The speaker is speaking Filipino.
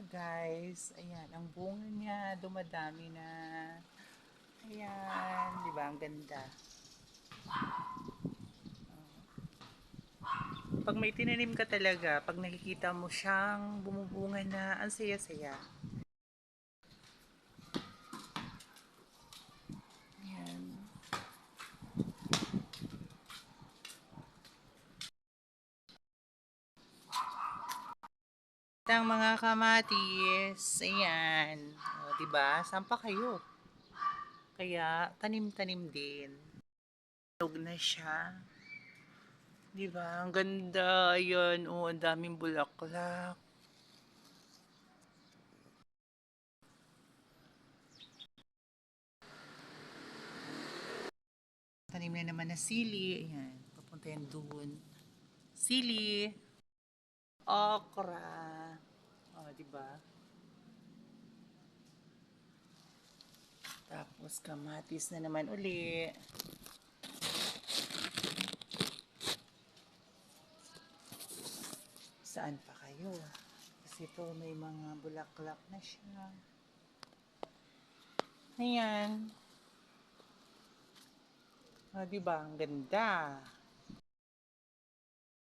na guys. Ayan, ang bunga niya dumadami na. Ayan, di ba? Ang ganda. Pag may tinanim ka talaga, pag nakikita mo siyang bumubunga na, ang saya-saya. Ayan. Ang mga kamatis, ayan. O, diba? Saan pa kayo? Kaya, tanim-tanim din. Tulog na siya. Diba? Ang ganda. Ayan. O, ang daming bulaklak. Tanim na naman na sili. Ayan. Papunta yan doon. Sili. Okra. O, diba? Tapos kamatis na naman uli. Saan pa kayo? Kasi ito may mga bulaklak na siya. Ayan. O, diba? Ang ganda.